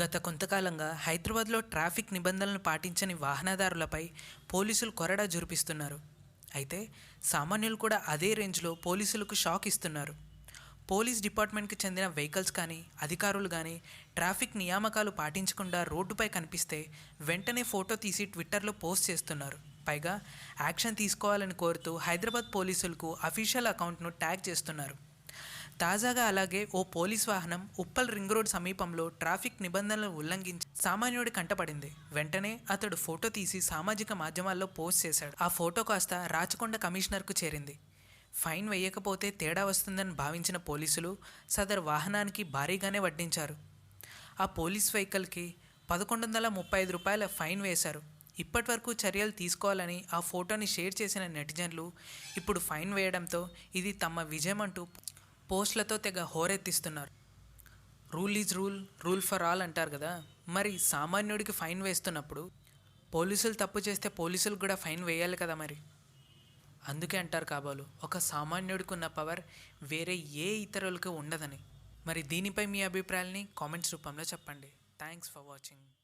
గత కొంతకాలంగా హైదరాబాద్లో ట్రాఫిక్ నిబంధనలను పాటించని వాహనదారులపై పోలీసులు కొరడా జురిపిస్తున్నారు. అయితే సామాన్యులు కూడా అదే రేంజ్లో పోలీసులకు షాక్ ఇస్తున్నారు. పోలీస్ డిపార్ట్మెంట్కి చెందిన వెహికల్స్ కానీ అధికారులు కానీ ట్రాఫిక్ నియామకాలు పాటించకుండా రోడ్డుపై కనిపిస్తే వెంటనే ఫోటో తీసి ట్విట్టర్లో పోస్ట్ చేస్తున్నారు. పైగా యాక్షన్ తీసుకోవాలని కోరుతూ హైదరాబాద్ పోలీసులకు అఫీషియల్ అకౌంట్ను ట్యాగ్ చేస్తున్నారు. తాజాగా అలాగే ఓ పోలీస్ వాహనం ఉప్పల్ రింగ్ రోడ్ సమీపంలో ట్రాఫిక్ నిబంధనలు ఉల్లంఘించి సామాన్యుడి కంటపడింది. వెంటనే అతడు ఫోటో తీసి సామాజిక మాధ్యమాల్లో పోస్ట్ చేశాడు. ఆ ఫోటో కాస్త రాచకొండ కమిషనర్కు చేరింది. ఫైన్ వేయకపోతే తేడా వస్తుందని భావించిన పోలీసులు సదరు వాహనానికి భారీగానే వడ్డించారు. ఆ పోలీస్ వెహికల్కి పదకొండు వందల ముప్పై ఐదు రూపాయల ఫైన్ వేశారు. ఇప్పటి వరకు చర్యలు తీసుకోవాలని ఆ ఫోటోని షేర్ చేసిన నెటిజన్లు ఇప్పుడు ఫైన్ వేయడంతో ఇది తమ విజయం అంటూ పోస్టులతో తెగ హోరెత్తిస్తున్నారు. Rule is rule rule for all అంటారు కదా. మరి సామాన్యుడికి ఫైన్ వేస్తున్నప్పుడు పోలీసులు తప్పు చేస్తే పోలీసులు కూడా ఫైన్ వేయాలి కదా మరి. అందుకే అంటారు కాబోలు ఒక సామాన్యుడికి ఉన్న పవర్ వేరే ఏ ఇతరులకు ఉండదని. మరి దీనిపై మీ అభిప్రాయాల్ని కామెంట్స్ రూపంలో చెప్పండి. Thanks for watching.